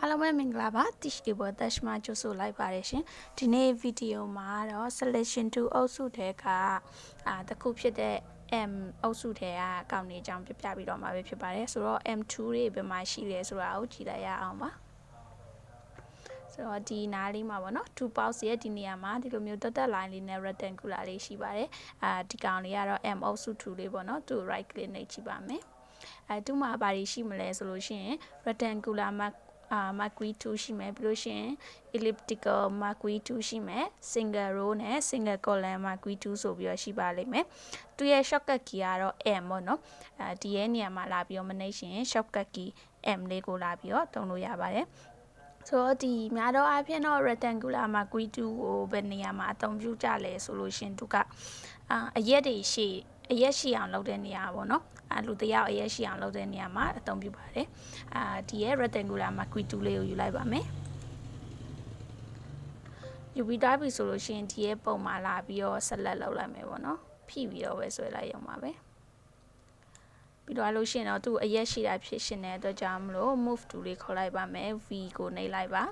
အားလုံးပဲမင်္ဂလာပါ Tish Able Dash မှာကြိုဆိုလိုက်ပါတယ်ရှင်ဒီနေ့ဗီဒီယိုမှာတော့ selection to အုပ်စုထဲကအာတစ်ခုဖြစ်တဲ့ M အုပ်စုထဲကအကောင့်လေးအကြောင်းပြပြပြီးတော့မှာပဲဖြစ်ပါတယ်ဆိုတော့ M2 တွေဘယ်မှာရှိလဲဆိုတာကိုကြည့်လိုက်ရအောင်ပါဆိုတော့ဒီနားလေးမှာပေါ့နော်2 pulse ရဲ့ဒီနေရာမှာဒီလိုမျိုး dotted line လေးနဲ့ rectangular လေးရှိပါတယ်အာဒီကောင်လေးကတော့ M အုပ်စု2လေးပေါ့နော်သူ right click နှိပ်ကြည့်ပါမယ်အဲသူ့မှာဘာတွေရှိမလဲဆိုလို့ရှိရင် rectangular mark အာ Mercury 2ရှိမယ်ပြီးလို့ရှိရင် elliptical Mercury 2ရှိမယ် single row နဲ့ single column Mercury 2ဆိုပြီးတော့ရှိပါလိမ့်မယ်သူရဲ့ shortcut key ကတော့ M ပေါ့နော်အဲဒီရဲ့နေရာမှာလာပြီးတော့မနှိပ်ရှင် shortcut key M လေးကိုလာပြီးတော့သုံးလို့ရပါတယ်ဆိုတော့ဒီများတော့အဖြစ်တော့ rectangular မှာ Q2 ကိုဘယ်နေရာမှာအသုံးပြုကြလဲဆိုလို့ရှင်သူကအအရက်တွေရှိ အရက်ရှိအောင်လုပ်တဲ့နေရာပေါ့နော်အလူတယောက်အရက်ရှိအောင်လုပ်တဲ့နေရာမှာအသုံးပြုပါတယ်အာဒီရဲ့ rectangular မှာ Q2 လေးကိုယူလိုက်ပါမယ်ယူပြီးသားပြီဆိုလို့ရှိရင်ဒီရဲ့ပုံမှာလာပြီးတော့ဆက်လက်လုပ်လိုက်မယ်ပေါ့နော်ဖိပြီးတော့ပဲဆွဲလိုက်ရုံပါပဲပြီးတော့လို့ရှိရင်တော့သူ့အရက်ရှိတာဖြစ်ရှင်တဲ့အတွက်ကြောင့်မလို့ move to လေးခေါ်လိုက်ပါမယ် v ကိုနှိပ်လိုက်ပါ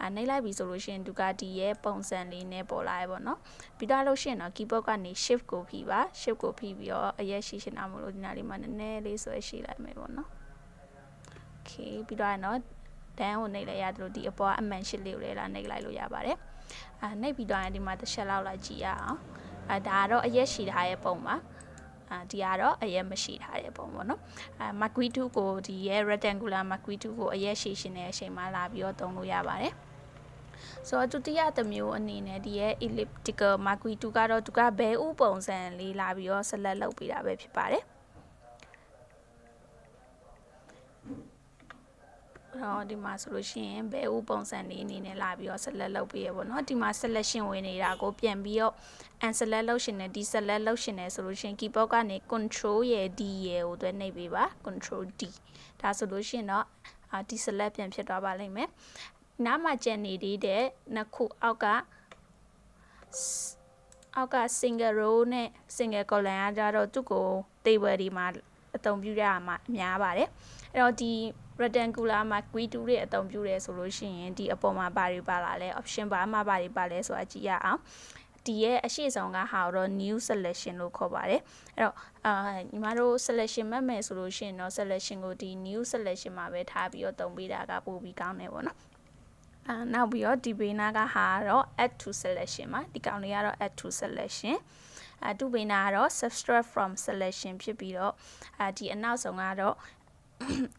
အဲနှိပ်လိုက်ပြီဆိုလို့ရှိရင်ဒူကာတီရဲ့ပုံစံလေးနဲ့ပေါ်လာရပေါ့နော်ပြီးတော့လို့ရှိရင်တော့ keyboard ကနေ shift ကိုဖိပါ shift ကိုဖိပြီးတော့အရက်ရှိရှင်တာမလို့ဒီနားလေးမှာနည်းနည်းလေးဆွဲရှိလိုက်မယ်ပေါ့နော် okay ပြီးတော့နော်တန်းကိုနှိပ်လိုက်ရတယ်လို့ဒီအပေါ်အမှန်ရှိလေးကိုလည်းလာနှိပ်လိုက်လို့ရပါတယ်အဲနှိပ်ပြီးတော့ဒီမှာတစ်ချက်လောက်လာကြည့်ရအောင်အဲဒါကတော့အရက်ရှိထားရဲ့ပုံပါအာ ဒီကတော့အရက်မရှိထားတဲ့ပုံပေါ့နော်အဲ Macui 2ကိုဒီရဲ့ rectangular Macui 2ကိုအရက်ရှိရှင်တဲ့အချိန်မှာလာပြီးတော့သုံးလို့ရပါတယ်ဆိုတော့ဒုတိယတစ်မျိုးအနေနဲ့ဒီရဲ့ elliptical Macui 2ကတော့သူကဘဲဥပုံစံလေးလာပြီးတော့ဆက်လက်လုပ်ပေးတာပဲဖြစ်ပါတယ် တော့ဒီမှာဆိုလို့ရှိရင်ဘယ်ဥပုံစံလေးအနေနဲ့လာပြီးတော့ select လုပ်ပေးရပေါ့နော်ဒီမှာ selection ဝင်နေတာကိုပြန်ပြီးတော့ unselect လုပ်ရှင်နဲ့ဒီ select လုပ်ရှင်နဲ့ဆိုလို့ရှိရင် keyboard ကနေ control ရယ် d ရယ်ကိုတွဲနှိပ်ပေးပါ control d ဒါဆိုလို့ရှိရင်တော့ဒီ select ပြန်ဖြစ်သွားပါလိမ့်မယ်နားမှာကျန်နေသေးတဲ့နှစ်ခုအောက်ကအောက်က single row နဲ့ single column ကကြတော့သူ့ကို table ဒီမှာအသုံးပြုရမှာများပါတယ်အဲ့တော့ဒီ rectangular မှာ Q2 တွေအသုံးပြုရဲဆိုလို့ရှိရင်ဒီအပေါ်မှာဘာတွေပါလာလဲ option ဘာမှဘာတွေပါလဲဆိုတာကြည့်ရအောင်ဒီရဲ့အရှိဆုံးကဟာတော့ new selection လို့ခေါ်ပါတယ်အဲ့တော့အာညီမတို့ selection မှတ်မယ်ဆိုလို့ရှိရင်တော့ selection ကိုဒီ new selection မှာပဲထားပြီးတော့သုံးပေးတာကပိုပြီးကောင်းတယ်ပေါ့နော်အာနောက်ပြီးတော့ဒီဘေးနာကဟာတော့ add to selection မှာဒီကောင်လေးကတော့ add to selection အတူဘေးနာကတော့ subtract from selection ဖြစ်ပြီးတော့အာဒီအနောက်ဆုံးကတော့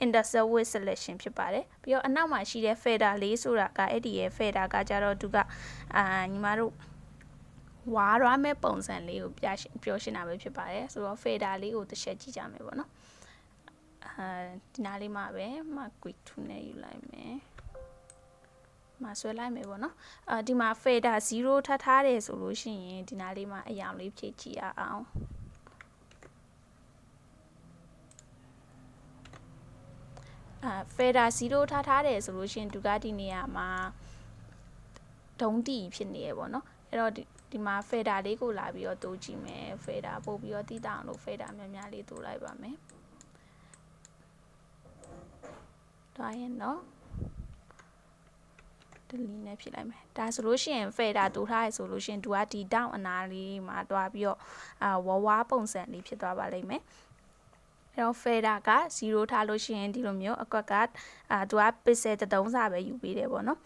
intersect with selection ဖြစ်ပါတယ်ပြီးတော့အနောက်မှာရှိတဲ့ fader လေးဆိုတာကအဲ့ဒီရဲ့ fader ကကြတော့သူကအာညီမတို့ဝါရမဲ့ပုံစံလေးကိုပြပြောရှင်းတာပဲဖြစ်ပါတယ်ဆိုတော့ fader လေးကိုတစ်ချက်ကြည့်ကြမယ်ပေါ့နော်အဲဒီနားလေးမှာပဲမ quick to နဲ့ယူလိုက်မယ်မှာဆွဲလိုက်မယ်ပေါ့နော်အာဒီမှာ fader 0ထပ်ထားတယ်ဆိုလို့ရှိရင်ဒီနားလေးမှာအယောင်လေးဖြည့်ကြည့်ရအောင် အာ fader 0ထားထားတယ်ဆိုလို့ရှိရင်ဒူဂါတီနေရာမှာဒုံးတီဖြစ်နေရပေါ့နော်အဲ့တော့ဒီမှာ fader လေးကိုလာပြီးတော့တိုးကြည့်မယ် fader ပို့ပြီးတော့တည်တောင်လို့ fader များများလေးတိုးလိုက်ပါမယ်တွားရင်တော့ဒလီနဲ့ဖြစ်လိုက်မယ်ဒါဆိုလို့ရှိရင် fader တိုးထားရဆိုလို့ရှိရင်သူကဒီ down အနာလေးမှာတွားပြီးတော့အာဝဝါပုံစံလေးဖြစ်သွားပါလိမ့်မယ် အဲ့တော့ fader က0ထားလို့ရှိရင်ဒီလိုမျိုးအကွက်ကအာသူက pixel တုံးစာပဲယူပေးတယ်ပေါ့နော်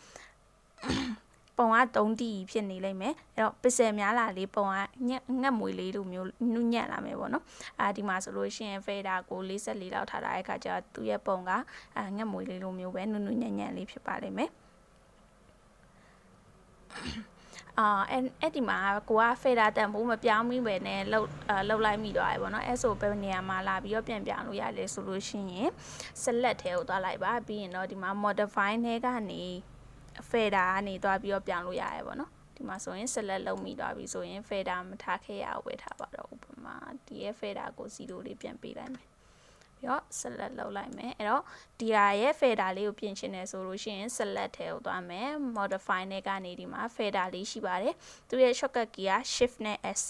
ပုံက 3D ဖြစ်နေလိမ့်မယ်အဲ့တော့ pixel များလာလေးပုံကညက်ငက်မွေလေးလိုမျိုးနုညံ့လာမယ်ပေါ့နော်အာဒီမှာဆိုလို့ရှိရင် fader ကို44လောက်ထားတာတဲ့အခါကျတော့သူ့ရဲ့ပုံကအာငက်မွေလေးလိုမျိုးပဲနုနုညံ့ညံ့လေးဖြစ်ပါလိမ့်မယ် အာအဲ့ဒီမှာကိုကဖေတာတန်ဖိုးမပြောင်းမိပဲနဲ့လှုပ်လှုပ်လိုက်မိသွားတယ်ပေါ့နော်အဲ့ဆိုဘယ်နေရာမှာလာပြီးတော့ပြန်ပြောင်းလို့ရတယ်ဆိုလို့ရှိရင် select ထဲကိုသွားလိုက်ပါပြီးရင်တော့ဒီမှာ modify ထဲကနေ fader ကနေသွားပြီးတော့ပြောင်းလို့ရတယ်ပေါ့နော်ဒီမှာဆိုရင် select လုပ်မိသွားပြီဆိုရင် fader မထားခဲ့ရဘူးပဲထားပါတော့ဥပမာဒီရဲ့ fader ကို0လေးပြန်ပေးလိုက်မယ် ပြီးတော့ select လုပ်လိုက်မယ်အဲ့တော့ဒီဟာရဲ့ fader လေးကိုပြင်ချင်တယ်ဆိုလို့ရှိရင် select ထဲကိုသွားမယ် modify နဲ့ကနေဒီမှာ fader လေးရှိပါတယ်သူရဲ့ shortcut key က shift နဲ့ f6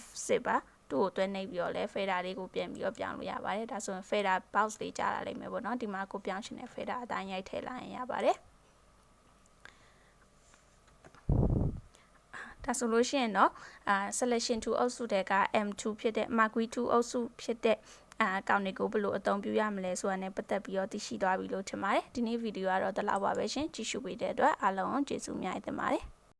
F6 ပါတို့ကိုတွဲနှိပ်ပြီးတော့လဲ fader လေးကိုပြန်ပြီးတော့ပြောင်းလို့ရပါတယ်ဒါဆိုရင် fader box လေးကြားလာလိမ့်မယ်ပေါ့နော်ဒီမှာကိုပြောင်းရှင်တဲ့ fader အတိုင်းရိုက်ထည့်လိုက်ရင်ရပါတယ် ဒါဆိုလို့ရှိရင်တော့အာ selection to အုပ်စုတဲ့က M2 ဖြစ်တဲ့ Marquee 2အုပ်စုဖြစ်တဲ့အာကောင်တွေကိုဘယ်လိုအသုံးပြုရမလဲဆိုတာနဲ့ပတ်သက်ပြီးတော့သိရှိသွားပြီလို့ထင်ပါတယ်ဒီနေ့ဗီဒီယိုကတော့ဒီလောက်ပါပဲရှင်ကြည့်ရှုပေးတဲ့အတွက်အားလုံးကျေးဇူးများတင်ပါတယ်